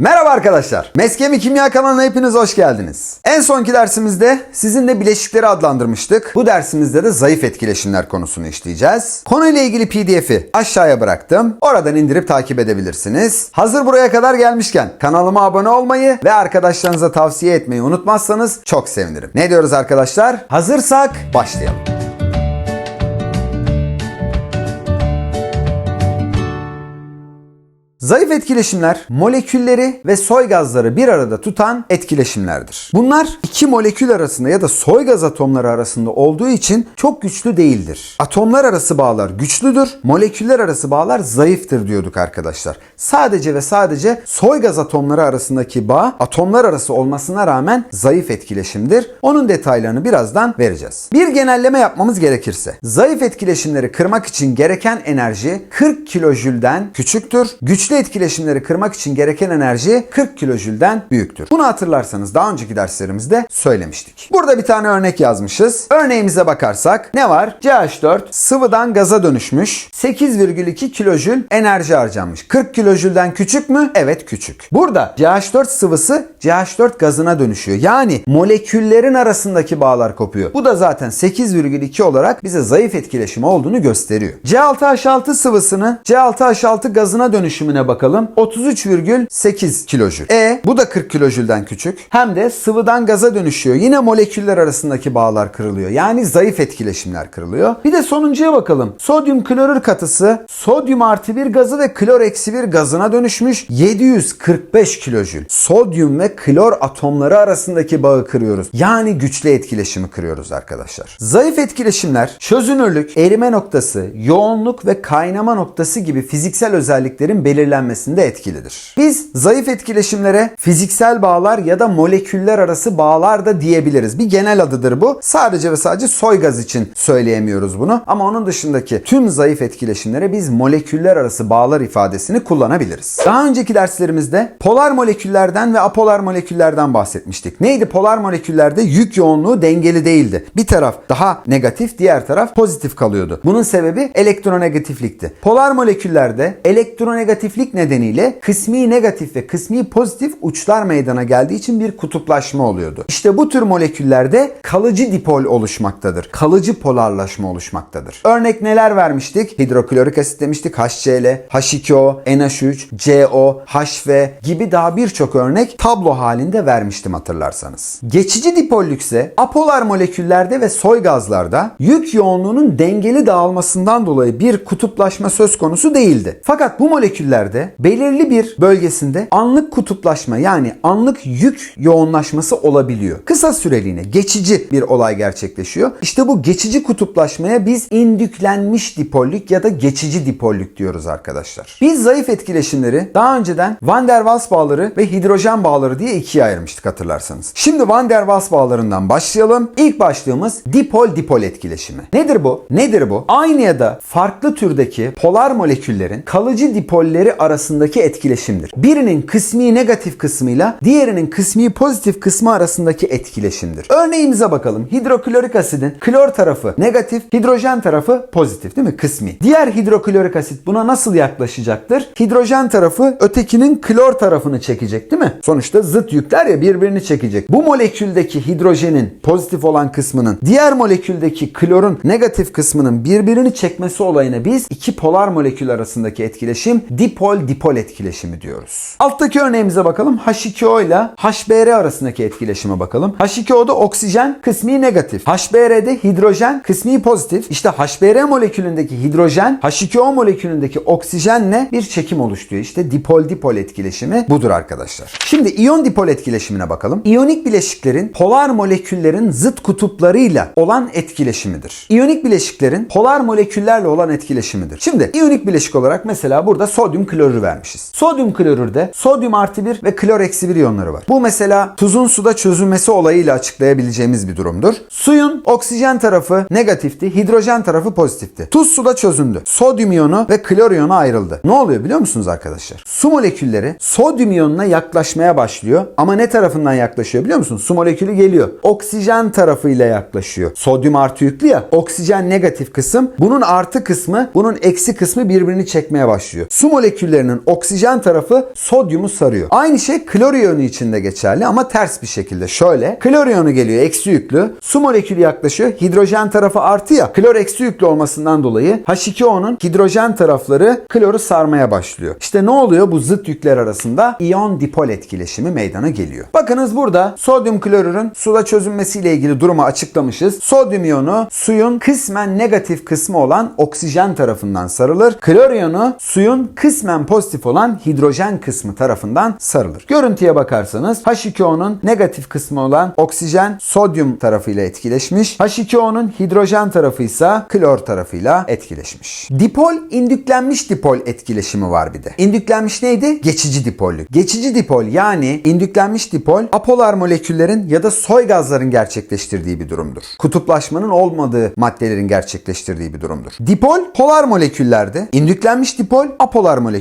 Merhaba arkadaşlar. Meskemi Kimya kanalına hepiniz hoş geldiniz. En sonki dersimizde sizinle bileşikleri adlandırmıştık. Bu dersimizde de zayıf etkileşimler konusunu işleyeceğiz. Konuyla ilgili pdf'i aşağıya bıraktım. Oradan indirip takip edebilirsiniz. Hazır buraya kadar gelmişken kanalıma abone olmayı ve arkadaşlarınıza tavsiye etmeyi unutmazsanız çok sevinirim. Ne diyoruz arkadaşlar? Hazırsak başlayalım. Zayıf etkileşimler molekülleri ve soy gazları bir arada tutan etkileşimlerdir. Bunlar iki molekül arasında ya da soy gaz atomları arasında olduğu için çok güçlü değildir. Atomlar arası bağlar güçlüdür, moleküller arası bağlar zayıftır diyorduk arkadaşlar. Sadece ve sadece soy gaz atomları arasındaki bağ atomlar arası olmasına rağmen zayıf etkileşimdir. Onun detaylarını birazdan vereceğiz. Bir genelleme yapmamız gerekirse zayıf etkileşimleri kırmak için gereken enerji 40 kilojülden küçüktür. Güçlü etkileşimleri kırmak için gereken enerji 40 kilojülden büyüktür. Bunu hatırlarsanız daha önceki derslerimizde söylemiştik. Burada bir tane örnek yazmışız. Örneğimize bakarsak ne var? CH4 sıvıdan gaza dönüşmüş. 8,2 kilojül enerji harcanmış. 40 kilojülden küçük mü? Evet küçük. Burada CH4 sıvısı CH4 gazına dönüşüyor. Yani moleküllerin arasındaki bağlar kopuyor. Bu da zaten 8,2 olarak bize zayıf etkileşim olduğunu gösteriyor. C6H6 sıvısını C6H6 gazına dönüşümüne bakalım. 33,8 kilojül. E bu da 40 kilojülden küçük. Hem de sıvıdan gaza dönüşüyor. Yine moleküller arasındaki bağlar kırılıyor. Yani zayıf etkileşimler kırılıyor. Bir de sonuncuya bakalım. Sodyum klorür katısı sodyum artı bir gazı ve klor eksi bir gazına dönüşmüş. 745 kilojül. Sodyum ve klor atomları arasındaki bağı kırıyoruz. Yani güçlü etkileşimi kırıyoruz arkadaşlar. Zayıf etkileşimler çözünürlük, erime noktası, yoğunluk ve kaynama noktası gibi fiziksel özelliklerin belirlenmesinde etkilidir. Biz zayıf etkileşimlere fiziksel bağlar ya da moleküller arası bağlar da diyebiliriz. Bir genel adıdır bu. Sadece ve sadece soy gaz için söyleyemiyoruz bunu. Ama onun dışındaki tüm zayıf etkileşimlere biz moleküller arası bağlar ifadesini kullanabiliriz. Daha önceki derslerimizde polar moleküllerden ve apolar moleküllerden bahsetmiştik. Neydi polar moleküllerde yük yoğunluğu dengeli değildi. Bir taraf daha negatif, diğer taraf pozitif kalıyordu. Bunun sebebi elektronegatiflikti. Polar moleküllerde elektronegatiflik nedeniyle kısmi negatif ve kısmi pozitif uçlar meydana geldiği için bir kutuplaşma oluyordu. İşte bu tür moleküllerde kalıcı dipol oluşmaktadır. Kalıcı polarlaşma oluşmaktadır. Örnek neler vermiştik? Hidroklorik asit demiştik. HCl, H2O, NH3, CO, HV gibi daha birçok örnek tablo halinde vermiştim hatırlarsanız. Geçici dipollükse apolar moleküllerde ve soy gazlarda yük yoğunluğunun dengeli dağılmasından dolayı bir kutuplaşma söz konusu değildi. Fakat bu moleküllerde belirli bir bölgesinde anlık kutuplaşma yani anlık yük yoğunlaşması olabiliyor. Kısa süreliğine geçici bir olay gerçekleşiyor. İşte bu geçici kutuplaşmaya biz indüklenmiş dipollük ya da geçici dipollük diyoruz arkadaşlar. Biz zayıf etkileşimleri daha önceden Van der Waals bağları ve hidrojen bağları diye ikiye ayırmıştık hatırlarsanız. Şimdi Van der Waals bağlarından başlayalım. İlk başlığımız dipol dipol etkileşimi. Nedir bu? Nedir bu? Aynı ya da farklı türdeki polar moleküllerin kalıcı dipolleri arasındaki etkileşimdir. Birinin kısmi negatif kısmıyla diğerinin kısmi pozitif kısmı arasındaki etkileşimdir. Örneğimize bakalım. Hidroklorik asidin klor tarafı negatif, hidrojen tarafı pozitif değil mi? Kısmi. Diğer hidroklorik asit buna nasıl yaklaşacaktır? Hidrojen tarafı ötekinin klor tarafını çekecek değil mi? Sonuçta zıt yükler ya birbirini çekecek. Bu moleküldeki hidrojenin pozitif olan kısmının diğer moleküldeki klorun negatif kısmının birbirini çekmesi olayına biz iki polar molekül arasındaki etkileşim dipol dipol etkileşimi diyoruz. Alttaki örneğimize bakalım. H2O ile HBr arasındaki etkileşime bakalım. H2O'da oksijen kısmi negatif. HBr'de hidrojen kısmi pozitif. İşte HBr molekülündeki hidrojen H2O molekülündeki oksijenle bir çekim oluşturuyor. İşte dipol dipol etkileşimi budur arkadaşlar. Şimdi iyon dipol etkileşimine bakalım. İyonik bileşiklerin polar moleküllerin zıt kutuplarıyla olan etkileşimidir. İyonik bileşiklerin polar moleküllerle olan etkileşimidir. Şimdi iyonik bileşik olarak mesela burada sodyum klorür vermişiz. Sodyum klorürde sodyum artı 1 ve klor eksi 1 iyonları var. Bu mesela tuzun suda çözülmesi olayıyla açıklayabileceğimiz bir durumdur. Suyun oksijen tarafı negatifti, hidrojen tarafı pozitifti. Tuz suda çözündü. Sodyum iyonu ve klor iyonu ayrıldı. Ne oluyor biliyor musunuz arkadaşlar? Su molekülleri sodyum iyonuna yaklaşmaya başlıyor ama ne tarafından yaklaşıyor biliyor musunuz? Su molekülü geliyor. Oksijen tarafıyla yaklaşıyor. Sodyum artı yüklü ya. Oksijen negatif kısım. Bunun artı kısmı, bunun eksi kısmı birbirini çekmeye başlıyor. Su moleküllerinin oksijen tarafı sodyumu sarıyor. Aynı şey klor iyonu için de geçerli ama ters bir şekilde. Şöyle klor iyonu geliyor eksi yüklü. Su molekülü yaklaşıyor. Hidrojen tarafı artı ya. Klor eksi yüklü olmasından dolayı H2O'nun hidrojen tarafları kloru sarmaya başlıyor. İşte ne oluyor? Bu zıt yükler arasında iyon dipol etkileşimi meydana geliyor. Bakınız burada sodyum klorürün suda çözünmesiyle ilgili durumu açıklamışız. Sodyum iyonu suyun kısmen negatif kısmı olan oksijen tarafından sarılır. Klor iyonu suyun kısmen pozitif olan hidrojen kısmı tarafından sarılır. Görüntüye bakarsanız H2O'nun negatif kısmı olan oksijen sodyum tarafıyla etkileşmiş. H2O'nun hidrojen tarafı ise klor tarafıyla etkileşmiş. Dipol indüklenmiş dipol etkileşimi var bir de. İndüklenmiş neydi? Geçici dipollük. Geçici dipol yani indüklenmiş dipol apolar moleküllerin ya da soy gazların gerçekleştirdiği bir durumdur. Kutuplaşmanın olmadığı maddelerin gerçekleştirdiği bir durumdur. Dipol polar moleküllerde, indüklenmiş dipol apolar moleküllerde.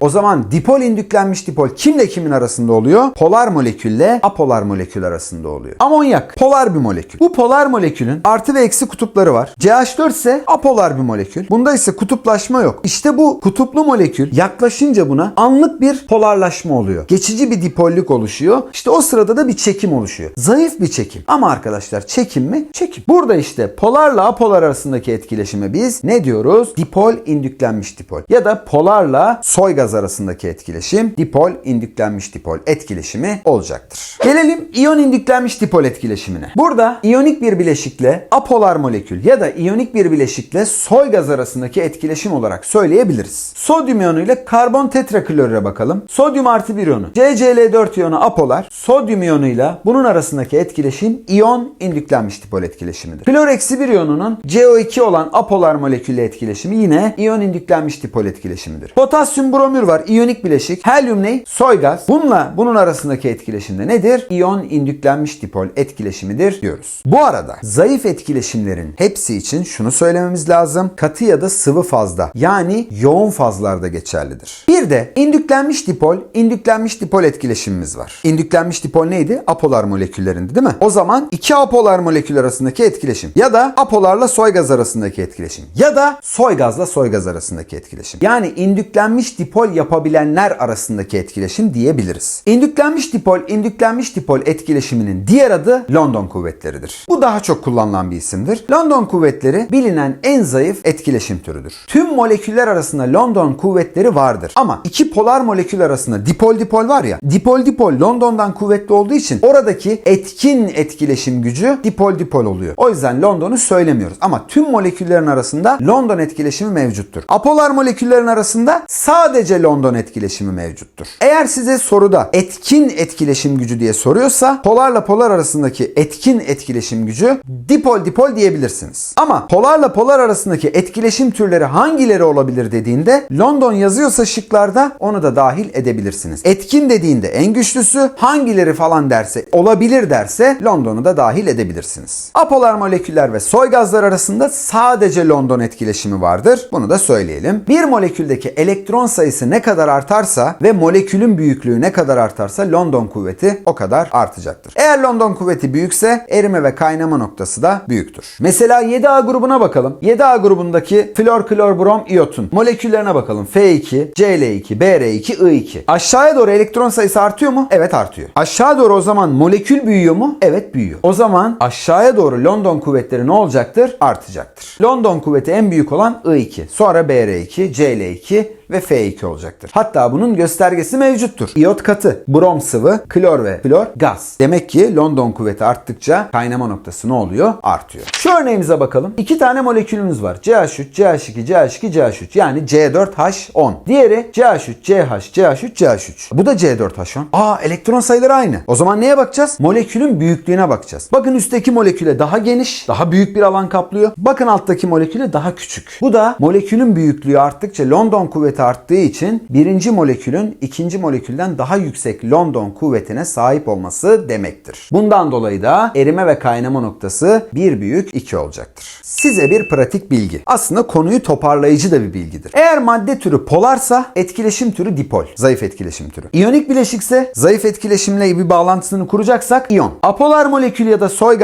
O zaman dipol indüklenmiş dipol kimle kimin arasında oluyor? Polar molekülle apolar molekül arasında oluyor. Amonyak polar bir molekül. Bu polar molekülün artı ve eksi kutupları var. CH4 ise apolar bir molekül. Bunda ise kutuplaşma yok. İşte bu kutuplu molekül yaklaşınca buna anlık bir polarlaşma oluyor. Geçici bir dipollük oluşuyor. İşte o sırada da bir çekim oluşuyor. Zayıf bir çekim. Ama arkadaşlar çekim mi? Çekim. Burada işte polarla apolar arasındaki etkileşime biz ne diyoruz? Dipol indüklenmiş dipol. Ya da polarla soy gaz arasındaki etkileşim dipol indüklenmiş dipol etkileşimi olacaktır. Gelelim iyon indüklenmiş dipol etkileşimine. Burada iyonik bir bileşikle apolar molekül ya da iyonik bir bileşikle soy gaz arasındaki etkileşim olarak söyleyebiliriz. Sodyum iyonu ile karbon tetraklorüre bakalım. Sodyum artı bir iyonu. CCl4 iyonu apolar. Sodyum iyonuyla bunun arasındaki etkileşim iyon indüklenmiş dipol etkileşimidir. Klor eksi bir iyonunun CO2 olan apolar molekülle etkileşimi yine iyon indüklenmiş dipol etkileşimidir. Potasyum bromür var. iyonik bileşik. Helyum ne? Soy gaz. Bununla bunun arasındaki etkileşimde nedir? İyon indüklenmiş dipol etkileşimidir diyoruz. Bu arada zayıf etkileşimlerin hepsi için şunu söylememiz lazım. Katı ya da sıvı fazda yani yoğun fazlarda geçerlidir. Bir de indüklenmiş dipol, indüklenmiş dipol etkileşimimiz var. İndüklenmiş dipol neydi? Apolar moleküllerindi değil mi? O zaman iki apolar molekül arasındaki etkileşim ya da apolarla soy gaz arasındaki etkileşim ya da soy gazla soy gaz arasındaki etkileşim. Yani indüklenmiş dipol yapabilenler arasındaki etkileşim diyebiliriz. İndüklenmiş dipol, indüklenmiş dipol etkileşiminin diğer adı London kuvvetleridir. Bu daha çok kullanılan bir isimdir. London kuvvetleri bilinen en zayıf etkileşim türüdür. Tüm moleküller arasında London kuvvetleri vardır. Ama iki polar molekül arasında dipol dipol var ya. Dipol dipol London'dan kuvvetli olduğu için oradaki etkin etkileşim gücü dipol dipol oluyor. O yüzden London'u söylemiyoruz. Ama tüm moleküllerin arasında London etkileşimi mevcuttur. Apolar moleküllerin arasında sadece London etkileşimi mevcuttur. Eğer size soruda etkin etkileşim gücü diye soruyorsa polarla polar arasındaki etkin etkileşim gücü dipol dipol diyebilirsiniz. Ama polarla polar arasındaki etkileşim türleri hangileri olabilir dediğinde London yazıyorsa şıklarda onu da dahil edebilirsiniz. Etkin dediğinde en güçlüsü hangileri falan derse olabilir derse London'u da dahil edebilirsiniz. Apolar moleküller ve soy gazlar arasında sadece London etkileşimi vardır. Bunu da söyleyelim. Bir moleküldeki elektron sayısı ne kadar artarsa ve molekülün büyüklüğü ne kadar artarsa London kuvveti o kadar artacaktır. Eğer London kuvveti büyükse erime ve kaynama noktası da büyüktür. Mesela 7A grubuna bakalım. 7A grubundaki flor klor brom iyotun moleküllerine bakalım. F2, Cl2, Br2, I2. Aşağıya doğru elektron sayısı artıyor mu? Evet artıyor. Aşağı doğru o zaman molekül büyüyor mu? Evet büyüyor. O zaman aşağıya doğru London kuvvetleri ne olacaktır? Artacaktır. London kuvveti en büyük olan I2. Sonra Br2, Cl2 ve F2 olacaktır. Hatta bunun göstergesi mevcuttur. İyot katı, brom sıvı, klor ve flor gaz. Demek ki London kuvveti arttıkça kaynama noktası ne oluyor? Artıyor. Şu örneğimize bakalım. İki tane molekülümüz var. CH3, CH2, CH2, CH3. Yani C4H10. Diğeri CH3, CH, CH3, CH3. Bu da C4H10. Aa elektron sayıları aynı. O zaman neye bakacağız? Molekülün büyüklüğüne bakacağız. Bakın üstteki moleküle daha geniş, daha büyük bir alan kaplıyor. Bakın alttaki moleküle daha küçük. Bu da molekülün büyüklüğü arttıkça London kuvveti arttığı için birinci molekülün ikinci molekülden daha yüksek London kuvvetine sahip olması demektir. Bundan dolayı da erime ve kaynama noktası 1 büyük 2 olacaktır. Size bir pratik bilgi. Aslında konuyu toparlayıcı da bir bilgidir. Eğer madde türü polarsa etkileşim türü dipol. Zayıf etkileşim türü. İyonik bileşikse zayıf etkileşimle bir bağlantısını kuracaksak iyon. Apolar molekül ya da soy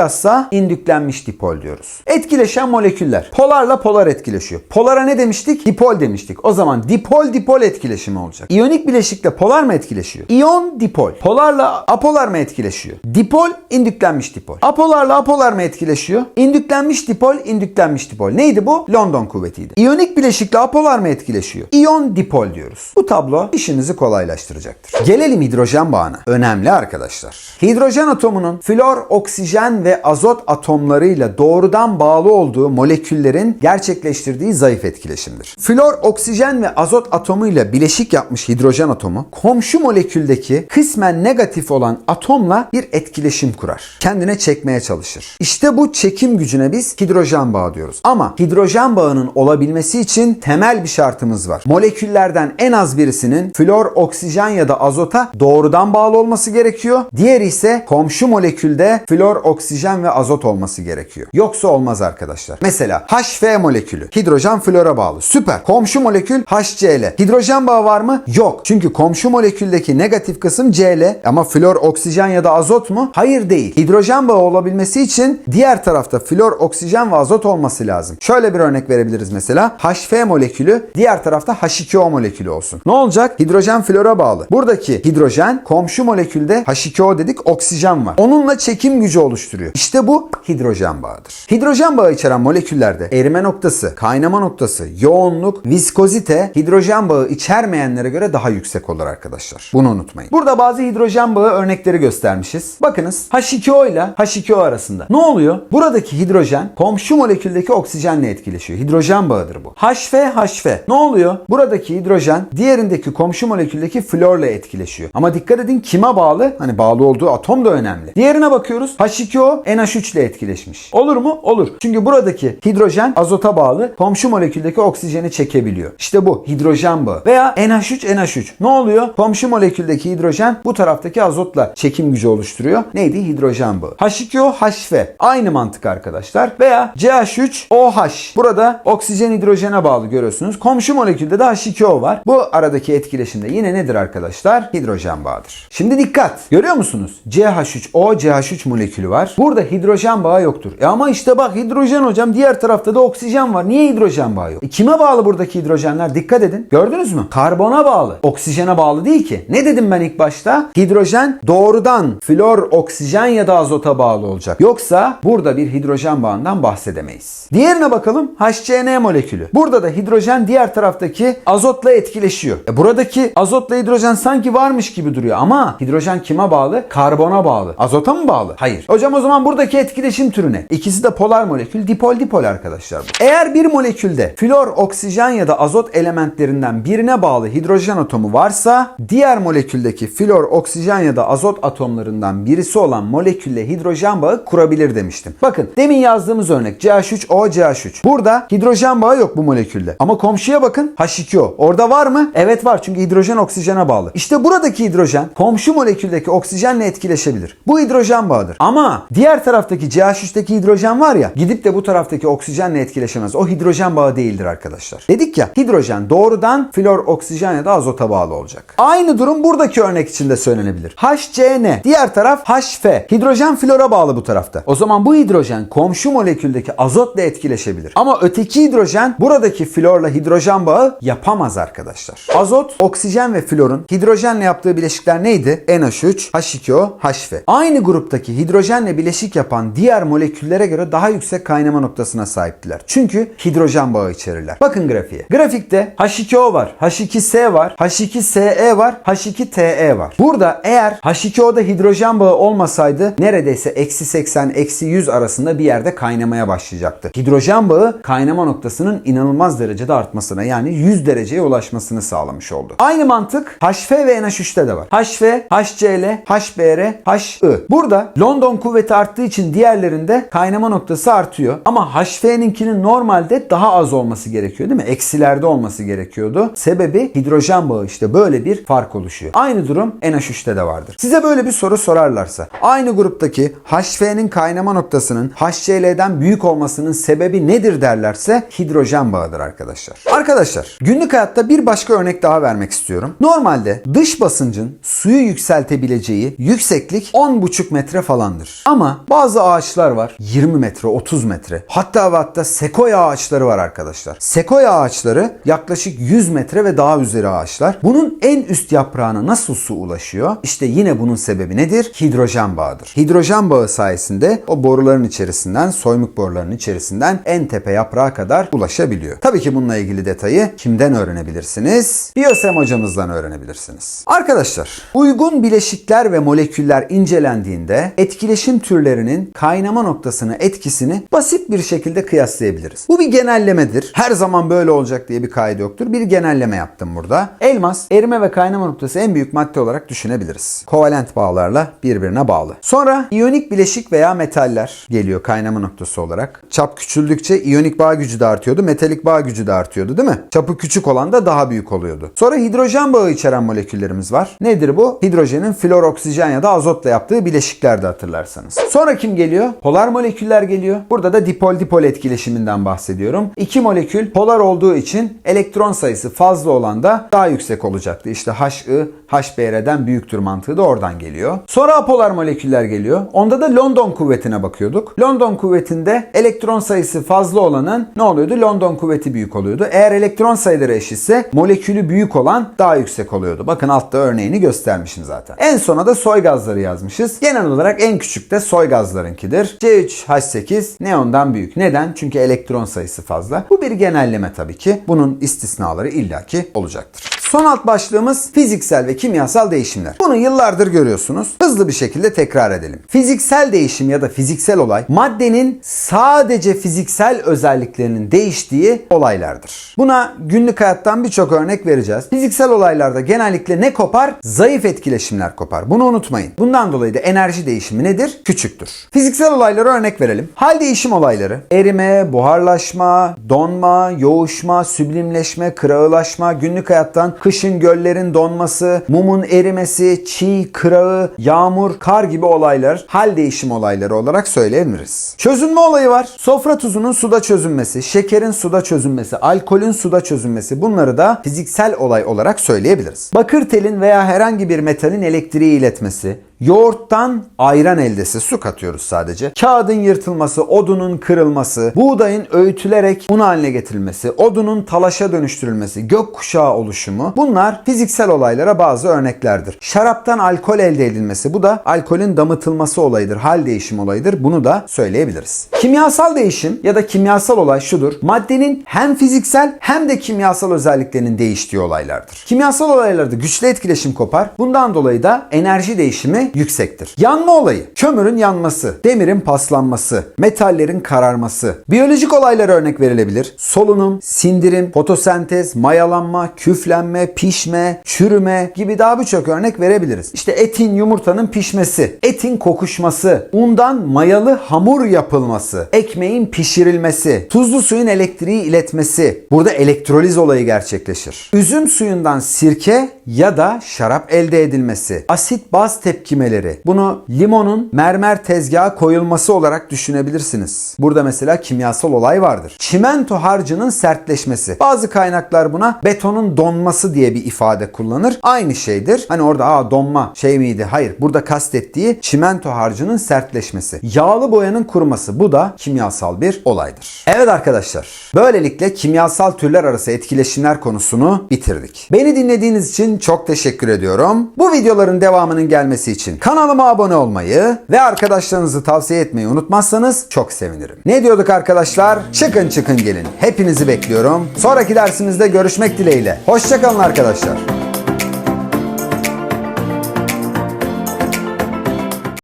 indüklenmiş dipol diyoruz. Etkileşen moleküller. Polarla polar etkileşiyor. Polara ne demiştik? Dipol demiştik. O zaman dipol dipol dipol etkileşimi olacak. İyonik bileşikle polar mı etkileşiyor? İyon dipol. Polarla apolar mı etkileşiyor? Dipol indüklenmiş dipol. Apolarla apolar mı etkileşiyor? İndüklenmiş dipol indüklenmiş dipol. Neydi bu? London kuvvetiydi. İyonik bileşikle apolar mı etkileşiyor? İyon dipol diyoruz. Bu tablo işinizi kolaylaştıracaktır. Gelelim hidrojen bağına. Önemli arkadaşlar. Hidrojen atomunun flor, oksijen ve azot atomlarıyla doğrudan bağlı olduğu moleküllerin gerçekleştirdiği zayıf etkileşimdir. Flor, oksijen ve azot atomuyla bileşik yapmış hidrojen atomu komşu moleküldeki kısmen negatif olan atomla bir etkileşim kurar. Kendine çekmeye çalışır. İşte bu çekim gücüne biz hidrojen bağı diyoruz. Ama hidrojen bağının olabilmesi için temel bir şartımız var. Moleküllerden en az birisinin flor, oksijen ya da azota doğrudan bağlı olması gerekiyor. Diğeri ise komşu molekülde flor, oksijen ve azot olması gerekiyor. Yoksa olmaz arkadaşlar. Mesela HF molekülü hidrojen flora bağlı. Süper. Komşu molekül HCl. Hidrojen bağı var mı? Yok. Çünkü komşu moleküldeki negatif kısım Cl ama flor, oksijen ya da azot mu? Hayır değil. Hidrojen bağı olabilmesi için diğer tarafta flor, oksijen ve azot olması lazım. Şöyle bir örnek verebiliriz mesela. HF molekülü diğer tarafta H2O molekülü olsun. Ne olacak? Hidrojen flora bağlı. Buradaki hidrojen komşu molekülde H2O dedik oksijen var. Onunla çekim gücü oluşturuyor. İşte bu hidrojen bağıdır. Hidrojen bağı içeren moleküllerde erime noktası, kaynama noktası, yoğunluk, viskozite hidrojen bağı içermeyenlere göre daha yüksek olur arkadaşlar. Bunu unutmayın. Burada bazı hidrojen bağı örnekleri göstermişiz. Bakınız H2O ile H2O arasında. Ne oluyor? Buradaki hidrojen komşu moleküldeki oksijenle etkileşiyor. Hidrojen bağıdır bu. HF HF. Ne oluyor? Buradaki hidrojen diğerindeki komşu moleküldeki florla etkileşiyor. Ama dikkat edin kime bağlı? Hani bağlı olduğu atom da önemli. Diğerine bakıyoruz. H2O NH3 ile etkileşmiş. Olur mu? Olur. Çünkü buradaki hidrojen azota bağlı komşu moleküldeki oksijeni çekebiliyor. İşte bu hidrojen bağı. Veya NH3 NH3. Ne oluyor? Komşu moleküldeki hidrojen bu taraftaki azotla çekim gücü oluşturuyor. Neydi? Hidrojen bağı. H2O HF. Aynı mantık arkadaşlar. Veya CH3 OH. Burada oksijen hidrojene bağlı görüyorsunuz. Komşu molekülde de H2O var. Bu aradaki etkileşimde yine nedir arkadaşlar? Hidrojen bağıdır. Şimdi dikkat. Görüyor musunuz? CH3O CH3 molekülü var. Burada hidrojen bağı yoktur. E ama işte bak hidrojen hocam diğer tarafta da oksijen var. Niye hidrojen bağı yok? E kime bağlı buradaki hidrojenler? Dikkat edin. Gördünüz mü? Karbona bağlı. Oksijene bağlı değil ki. Ne dedim ben ilk başta? Hidrojen doğrudan flor, oksijen ya da azota bağlı olacak. Yoksa burada bir hidrojen bağından bahsedemeyiz. Diğerine bakalım. HCN molekülü. Burada da hidrojen diğer taraftaki azotla etkileşiyor. E buradaki azotla hidrojen sanki varmış gibi duruyor ama hidrojen kime bağlı? Karbona bağlı. Azota mı bağlı? Hayır. Hocam o zaman buradaki etkileşim türü ne? İkisi de polar molekül. Dipol dipol arkadaşlar. Eğer bir molekülde flor, oksijen ya da azot elementlerinden birine bağlı hidrojen atomu varsa diğer moleküldeki flor, oksijen ya da azot atomlarından birisi olan molekülle hidrojen bağı kurabilir demiştim. Bakın demin yazdığımız örnek CH3O CH3. Burada hidrojen bağı yok bu molekülde. Ama komşuya bakın H2O. Orada var mı? Evet var çünkü hidrojen oksijene bağlı. İşte buradaki hidrojen komşu moleküldeki oksijenle etkileşebilir. Bu hidrojen bağıdır. Ama diğer taraftaki CH3'teki hidrojen var ya gidip de bu taraftaki oksijenle etkileşemez. O hidrojen bağı değildir arkadaşlar. Dedik ya hidrojen doğrudan flor, oksijen ya da azota bağlı olacak. Aynı durum buradaki örnek için de söylenebilir. HCN diğer taraf HF. Hidrojen flora bağlı bu tarafta. O zaman bu hidrojen komşu moleküldeki azotla etkileşebilir. Ama öteki hidrojen buradaki florla hidrojen bağı yapamaz arkadaşlar. Azot, oksijen ve florun hidrojenle yaptığı bileşikler neydi? NH3, H2O, HF. Aynı gruptaki hidrojenle bileşik yapan diğer moleküllere göre daha yüksek kaynama noktasına sahiptiler. Çünkü hidrojen bağı içerirler. Bakın grafiğe. Grafikte H2O var, H2S var, H2SE var, H2TE var. Burada eğer H2O'da hidrojen bağı olmasaydı neredeyse eksi 80, eksi 100 arasında bir yerde kaynamaya başlayacaktı. Hidrojen bağı kaynama noktasının inanılmaz derecede artmasına yani 100 dereceye ulaşmasını sağlamış oldu. Aynı mantık HF ve NH3'te de var. HF, HCl, HBr, HI. Burada London kuvveti arttığı için diğerlerinde kaynama noktası artıyor. Ama HF'ninkinin normalde daha az olması gerekiyor değil mi? Eksilerde olması gerekiyordu. Sebebi hidrojen bağı işte böyle bir fark oluşuyor. Aynı durum NH3'te de vardır. Size böyle bir soru sorarlarsa aynı gruptaki HF'nin kaynama noktasının HCl'den büyük olmasının sebebi nedir derlerse hidrojen bağıdır arkadaşlar. Arkadaşlar günlük hayatta bir başka örnek daha vermek istiyorum. Normalde dış basıncın suyu yükseltebileceği yükseklik 10,5 metre falandır. Ama bazı ağaçlar var 20 metre 30 metre hatta ve hatta sekoya ağaçları var arkadaşlar. Sekoya ağaçları yaklaşık yaklaşık 100 metre ve daha üzeri ağaçlar. Bunun en üst yaprağına nasıl su ulaşıyor? İşte yine bunun sebebi nedir? Hidrojen bağıdır. Hidrojen bağı sayesinde o boruların içerisinden, soymuk borularının içerisinden en tepe yaprağa kadar ulaşabiliyor. Tabii ki bununla ilgili detayı kimden öğrenebilirsiniz? Biyosem hocamızdan öğrenebilirsiniz. Arkadaşlar, uygun bileşikler ve moleküller incelendiğinde etkileşim türlerinin kaynama noktasına etkisini basit bir şekilde kıyaslayabiliriz. Bu bir genellemedir. Her zaman böyle olacak diye bir kaydı yoktur. Bir genelleme yaptım burada. Elmas, erime ve kaynama noktası en büyük madde olarak düşünebiliriz. Kovalent bağlarla birbirine bağlı. Sonra iyonik bileşik veya metaller geliyor kaynama noktası olarak. Çap küçüldükçe iyonik bağ gücü de artıyordu, metalik bağ gücü de artıyordu değil mi? Çapı küçük olan da daha büyük oluyordu. Sonra hidrojen bağı içeren moleküllerimiz var. Nedir bu? Hidrojenin flor oksijen ya da azotla yaptığı bileşikler de hatırlarsanız. Sonra kim geliyor? Polar moleküller geliyor. Burada da dipol dipol etkileşiminden bahsediyorum. İki molekül polar olduğu için elektron sayısı fazla olan da daha yüksek olacaktı. İşte HI HBr'den büyüktür mantığı da oradan geliyor. Sonra apolar moleküller geliyor. Onda da London kuvvetine bakıyorduk. London kuvvetinde elektron sayısı fazla olanın ne oluyordu? London kuvveti büyük oluyordu. Eğer elektron sayıları eşitse molekülü büyük olan daha yüksek oluyordu. Bakın altta örneğini göstermişim zaten. En sona da soy gazları yazmışız. Genel olarak en küçük de soy gazlarınkidir. C3H8 neondan büyük. Neden? Çünkü elektron sayısı fazla. Bu bir genelleme tabii ki. Bunun istisnaları illaki olacaktır. Son alt başlığımız fiziksel ve kimyasal değişimler. Bunu yıllardır görüyorsunuz. Hızlı bir şekilde tekrar edelim. Fiziksel değişim ya da fiziksel olay maddenin sadece fiziksel özelliklerinin değiştiği olaylardır. Buna günlük hayattan birçok örnek vereceğiz. Fiziksel olaylarda genellikle ne kopar? Zayıf etkileşimler kopar. Bunu unutmayın. Bundan dolayı da enerji değişimi nedir? Küçüktür. Fiziksel olaylara örnek verelim. Hal değişim olayları erime, buharlaşma, donma, yoğuşma, süblimleşme, kırağılaşma, günlük hayattan kışın göllerin donması, mumun erimesi, çiğ, kırağı, yağmur, kar gibi olaylar hal değişim olayları olarak söyleyebiliriz. Çözünme olayı var. Sofra tuzunun suda çözünmesi, şekerin suda çözünmesi, alkolün suda çözünmesi bunları da fiziksel olay olarak söyleyebiliriz. Bakır telin veya herhangi bir metalin elektriği iletmesi, Yoğurttan ayran eldesi su katıyoruz sadece. Kağıdın yırtılması, odunun kırılması, buğdayın öğütülerek un haline getirilmesi, odunun talaşa dönüştürülmesi, gökkuşağı oluşumu bunlar fiziksel olaylara bazı örneklerdir. Şaraptan alkol elde edilmesi bu da alkolün damıtılması olayıdır, hal değişim olayıdır. Bunu da söyleyebiliriz. Kimyasal değişim ya da kimyasal olay şudur. Maddenin hem fiziksel hem de kimyasal özelliklerinin değiştiği olaylardır. Kimyasal olaylarda güçlü etkileşim kopar. Bundan dolayı da enerji değişimi yüksektir. Yanma olayı, kömürün yanması, demirin paslanması, metallerin kararması. Biyolojik olaylara örnek verilebilir. Solunum, sindirim, fotosentez, mayalanma, küflenme, pişme, çürüme gibi daha birçok örnek verebiliriz. İşte etin, yumurtanın pişmesi, etin kokuşması, undan mayalı hamur yapılması, ekmeğin pişirilmesi, tuzlu suyun elektriği iletmesi. Burada elektroliz olayı gerçekleşir. Üzüm suyundan sirke ya da şarap elde edilmesi, asit baz tepkimeleri. Bunu limonun mermer tezgaha koyulması olarak düşünebilirsiniz. Burada mesela kimyasal olay vardır. Çimento harcının sertleşmesi. Bazı kaynaklar buna betonun donması diye bir ifade kullanır. Aynı şeydir. Hani orada aa donma şey miydi? Hayır. Burada kastettiği çimento harcının sertleşmesi. Yağlı boyanın kuruması. Bu da kimyasal bir olaydır. Evet arkadaşlar. Böylelikle kimyasal türler arası etkileşimler konusunu bitirdik. Beni dinlediğiniz için çok teşekkür ediyorum. Bu videoların devamının gelmesi için kanalıma abone olmayı ve arkadaşlarınızı tavsiye etmeyi unutmazsanız çok sevinirim. Ne diyorduk arkadaşlar? Çıkın çıkın gelin. Hepinizi bekliyorum. Sonraki dersimizde görüşmek dileğiyle. Hoşçakalın arkadaşlar.